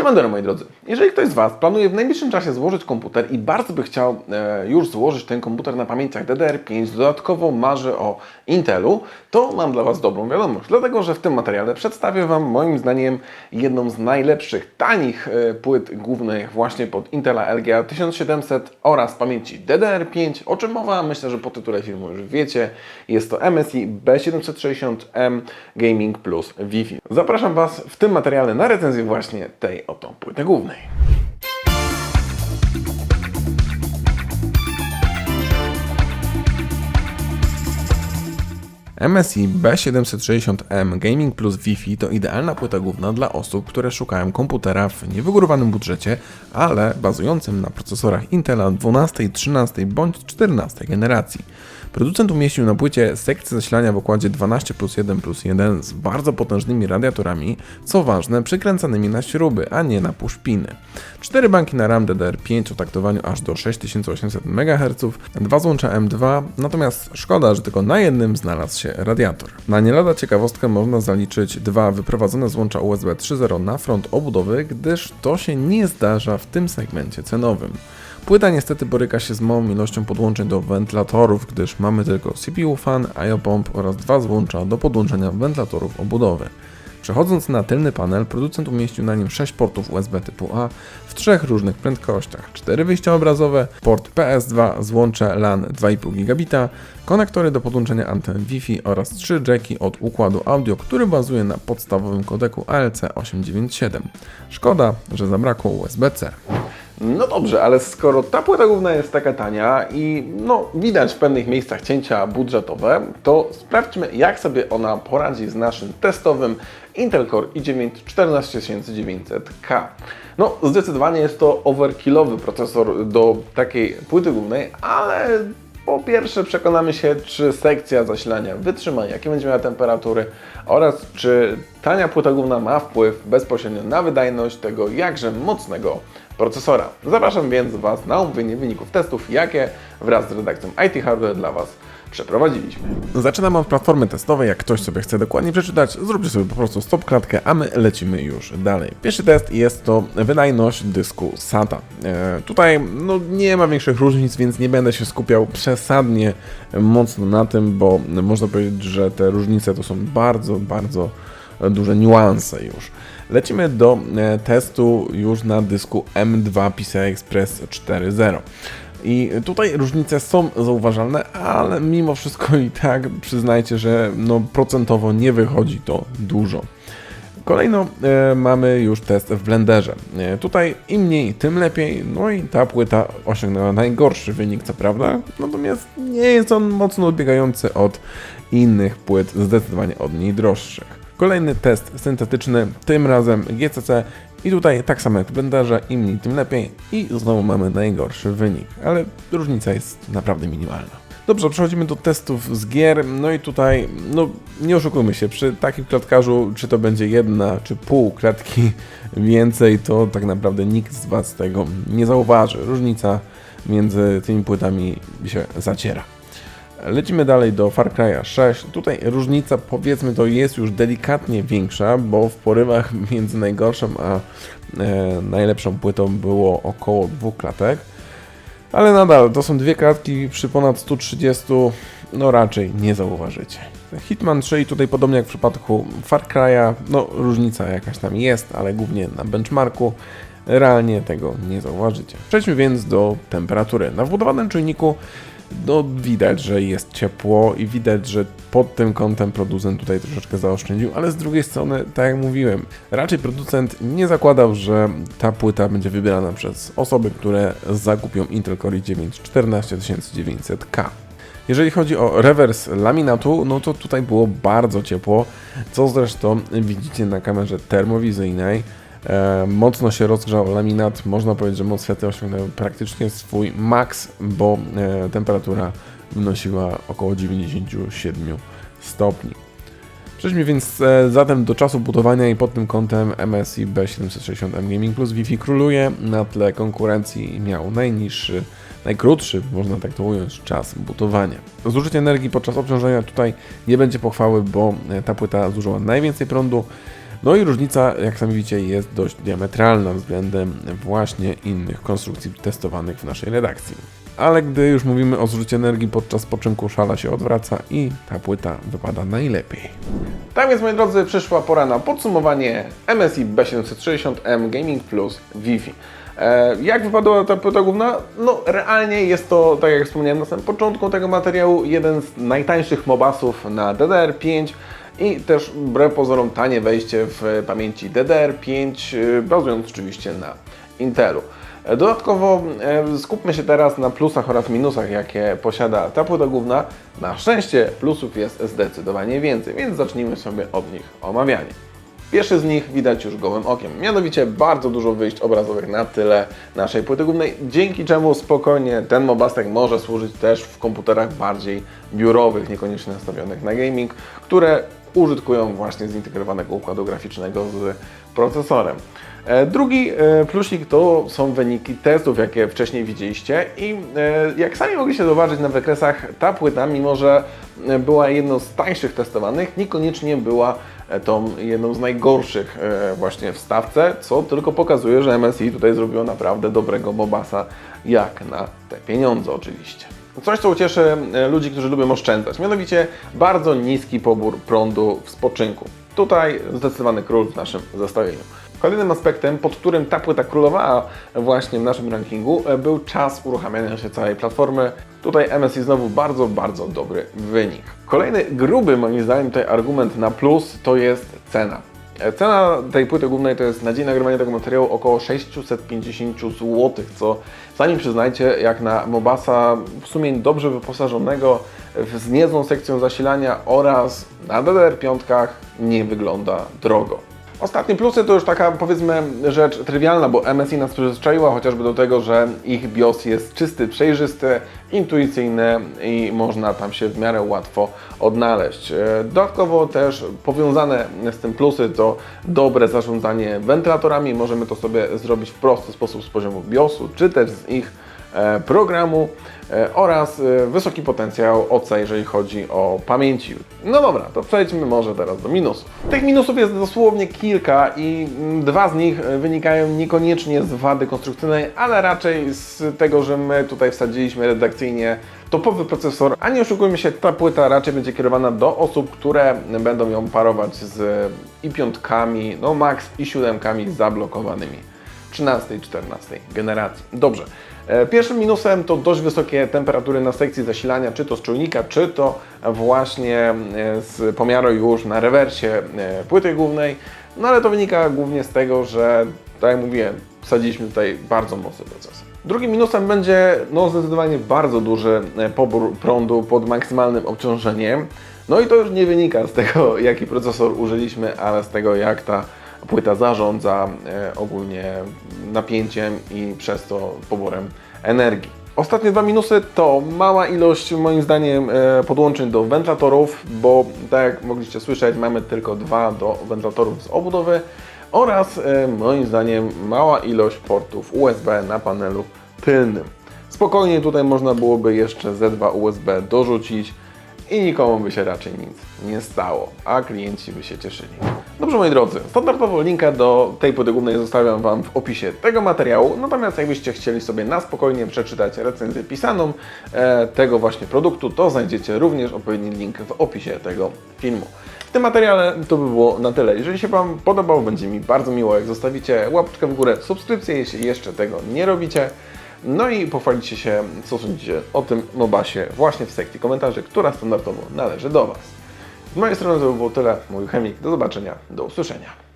Siemandero moi drodzy, jeżeli ktoś z Was planuje w najbliższym czasie złożyć komputer i bardzo by chciał e, już złożyć ten komputer na pamięciach DDR5, dodatkowo marzy o Intelu, to mam dla Was dobrą wiadomość, dlatego że w tym materiale przedstawię Wam moim zdaniem jedną z najlepszych, tanich e, płyt głównych właśnie pod Intela LGA 1700 oraz pamięci DDR5, o czym mowa, myślę, że po tytule filmu już wiecie, jest to MSI B760M Gaming Plus Wi-Fi. Zapraszam Was w tym materiale na recenzję właśnie tej oto płyty głównej. MSI B760M Gaming Plus Wi-Fi to idealna płyta główna dla osób, które szukają komputera w niewygórowanym budżecie, ale bazującym na procesorach Intela 12, 13 bądź 14 generacji. Producent umieścił na płycie sekcję zasilania w układzie 12 plus 1 plus 1 z bardzo potężnymi radiatorami, co ważne, przykręcanymi na śruby, a nie na puszpiny. Cztery banki na RAM DDR5 o taktowaniu aż do 6800 MHz, dwa złącza M2, natomiast szkoda, że tylko na jednym znalazł się radiator. Na nie lada ciekawostkę można zaliczyć dwa wyprowadzone złącza USB 3.0 na front obudowy, gdyż to się nie zdarza w tym segmencie cenowym. Płyta niestety boryka się z małą ilością podłączeń do wentylatorów, gdyż mamy tylko CPU fan, IO pomp oraz dwa złącza do podłączenia wentylatorów obudowy. Przechodząc na tylny panel, producent umieścił na nim 6 portów USB typu A w trzech różnych prędkościach. 4 wyjścia obrazowe, port PS2, złącze LAN 2,5 gigabita, konektory do podłączenia anten Wi-Fi oraz 3 jacki od układu audio, który bazuje na podstawowym kodeku ALC897. Szkoda, że zabrakło USB-C. No dobrze, ale skoro ta płyta główna jest taka tania i no, widać w pewnych miejscach cięcia budżetowe, to sprawdźmy jak sobie ona poradzi z naszym testowym Intel Core i9 14900K. No zdecydowanie jest to overkillowy procesor do takiej płyty głównej, ale po pierwsze przekonamy się, czy sekcja zasilania wytrzyma, jakie będzie miała temperatury oraz czy tania płyta główna ma wpływ bezpośrednio na wydajność tego jakże mocnego procesora. Zapraszam więc Was na omówienie wyników testów, jakie wraz z redakcją IT Hardware dla Was przeprowadziliśmy. Zaczynamy od platformy testowej. Jak ktoś sobie chce dokładnie przeczytać, zróbcie sobie po prostu stop klatkę, a my lecimy już dalej. Pierwszy test jest to wydajność dysku SATA. E, tutaj no, nie ma większych różnic, więc nie będę się skupiał przesadnie mocno na tym, bo można powiedzieć, że te różnice to są bardzo, bardzo duże niuanse już. Lecimy do e, testu już na dysku M2 PCI Express 4.0. I tutaj różnice są zauważalne, ale mimo wszystko i tak przyznajcie, że no, procentowo nie wychodzi to dużo. Kolejno e, mamy już test w Blenderze. E, tutaj im mniej, tym lepiej. No i ta płyta osiągnęła najgorszy wynik, co prawda, natomiast nie jest on mocno odbiegający od innych płyt, zdecydowanie od niej droższych. Kolejny test syntetyczny, tym razem GCC i tutaj tak samo jak w Blenderze, im mniej tym lepiej i znowu mamy najgorszy wynik, ale różnica jest naprawdę minimalna. Dobrze, przechodzimy do testów z gier. No i tutaj, no nie oszukujmy się, przy takim klatkarzu, czy to będzie jedna, czy pół klatki więcej, to tak naprawdę nikt z Was tego nie zauważy. Różnica między tymi płytami się zaciera. Lecimy dalej do Far Cry 6. Tutaj różnica powiedzmy to jest już delikatnie większa, bo w porywach między najgorszą a e, najlepszą płytą było około dwóch klatek. Ale nadal to są dwie klatki przy ponad 130, no raczej nie zauważycie. Hitman 3 i tutaj podobnie jak w przypadku Far Cry'a, no różnica jakaś tam jest, ale głównie na benchmarku realnie tego nie zauważycie. Przejdźmy więc do temperatury. Na wbudowanym czujniku no widać, że jest ciepło i widać, że pod tym kątem producent tutaj troszeczkę zaoszczędził, ale z drugiej strony, tak jak mówiłem, raczej producent nie zakładał, że ta płyta będzie wybierana przez osoby, które zakupią Intel Core i9 14900K. Jeżeli chodzi o rewers laminatu, no to tutaj było bardzo ciepło, co zresztą widzicie na kamerze termowizyjnej. E, mocno się rozgrzał laminat. Można powiedzieć, że MOSFETy osiągnęły praktycznie swój maks, bo e, temperatura wynosiła około 97 stopni. Przejdźmy więc e, zatem do czasu budowania i pod tym kątem MSI B760M Gaming Plus Wi-Fi króluje na tle konkurencji miał najniższy, najkrótszy, można tak to ująć, czas budowania. Zużycie energii podczas obciążenia tutaj nie będzie pochwały, bo ta płyta zużyła najwięcej prądu, No i różnica, jak sami widzicie, jest dość diametralna względem właśnie innych konstrukcji testowanych w naszej redakcji. Ale gdy już mówimy o zużyciu energii podczas spoczynku, szala się odwraca i ta płyta wypada najlepiej. Tak więc, moi drodzy, przyszła pora na podsumowanie MSI B760M Gaming Plus Wi-Fi. E, Jak wypadła ta płyta główna? No, realnie jest to, tak jak wspomniałem na samym początku tego materiału, jeden z najtańszych mobasów na DDR5 i też wbrew pozorom tanie wejście w pamięci DDR5, y, bazując oczywiście na Intelu. E, Dodatkowo e, skupmy się teraz na plusach oraz minusach, jakie posiada ta płyta główna. Na szczęście plusów jest zdecydowanie więcej, więc zacznijmy sobie od nich omawianie. Pierwszy z nich widać już gołym okiem, mianowicie bardzo dużo wyjść obrazowych na tyle naszej płyty głównej, dzięki czemu spokojnie ten mobastek może służyć też w komputerach bardziej biurowych, niekoniecznie nastawionych na gaming, które użytkują właśnie zintegrowanego układu graficznego z procesorem. E, Drugi e, plusik to są wyniki testów, jakie wcześniej widzieliście i e, jak sami mogliście zauważyć na wykresach, ta płyta, mimo że była jedną z tańszych testowanych, niekoniecznie była tą jedną z najgorszych właśnie w stawce, co tylko pokazuje, że MSI tutaj zrobiło naprawdę dobrego mobasa, jak na te pieniądze oczywiście. Coś, co ucieszy e, ludzi, którzy lubią oszczędzać, mianowicie bardzo niski pobór prądu w spoczynku. Tutaj zdecydowany król w naszym zestawieniu. Kolejnym aspektem, pod którym ta płyta królowała właśnie w naszym rankingu, e, był czas uruchamiania się całej platformy. Tutaj MSI znowu bardzo, bardzo dobry wynik. Kolejny gruby, moim zdaniem, tutaj argument na plus to jest cena. Cena tej płyty głównej to jest na dzień nagrywania tego materiału około 650 zł, co sami przyznajcie, jak na Mobasa w sumie dobrze wyposażonego, z niezłą sekcją zasilania oraz na DDR5 nie wygląda drogo. Ostatnie plusy to już taka powiedzmy rzecz trywialna, bo MSI nas przyzwyczaiła chociażby do tego, że ich BIOS jest czysty, przejrzysty, intuicyjny i można tam się w miarę łatwo odnaleźć. E, Dodatkowo też powiązane z tym plusy to dobre zarządzanie wentylatorami. Możemy to sobie zrobić w prosty sposób z poziomu BIOSu, czy też z ich programu e, oraz e, wysoki potencjał OC, jeżeli chodzi o pamięci. No dobra, to przejdźmy może teraz do minusów. Tych minusów jest dosłownie kilka i mm, dwa z nich e, wynikają niekoniecznie z wady konstrukcyjnej, ale raczej z tego, że my tutaj wsadziliśmy redakcyjnie topowy procesor, a nie oszukujmy się, ta płyta raczej będzie kierowana do osób, które będą ją parować z i5, no max i 7 zablokowanymi. 13 i 14 generacji. Dobrze. E, Pierwszym minusem to dość wysokie temperatury na sekcji zasilania, czy to z czujnika, czy to właśnie e, z pomiaru już na rewersie e, płyty głównej. No ale to wynika głównie z tego, że tak jak mówiłem, wsadziliśmy tutaj bardzo mocny procesor. Drugim minusem będzie no, zdecydowanie bardzo duży pobór prądu pod maksymalnym obciążeniem. No i to już nie wynika z tego, jaki procesor użyliśmy, ale z tego, jak ta płyta zarządza e, ogólnie napięciem i przez to poborem energii. Ostatnie dwa minusy to mała ilość, moim zdaniem, e, podłączeń do wentylatorów, bo tak jak mogliście słyszeć, mamy tylko dwa do wentylatorów z obudowy oraz e, moim zdaniem mała ilość portów USB na panelu tylnym. Spokojnie tutaj można byłoby jeszcze Z2 USB dorzucić i nikomu by się raczej nic nie stało, a klienci by się cieszyli. Dobrze moi drodzy, standardowo linka do tej płyty zostawiam Wam w opisie tego materiału, natomiast jakbyście chcieli sobie na spokojnie przeczytać recenzję pisaną e, tego właśnie produktu, to znajdziecie również odpowiedni link w opisie tego filmu. W tym materiale to by było na tyle. Jeżeli się Wam podobał, będzie mi bardzo miło, jak zostawicie łapeczkę w górę, subskrypcję, jeśli jeszcze tego nie robicie. No i pochwalicie się, co sądzicie o tym Mobasie właśnie w sekcji komentarzy, która standardowo należy do Was. Z mojej strony to by było tyle. Mój chemik. Do zobaczenia. Do usłyszenia.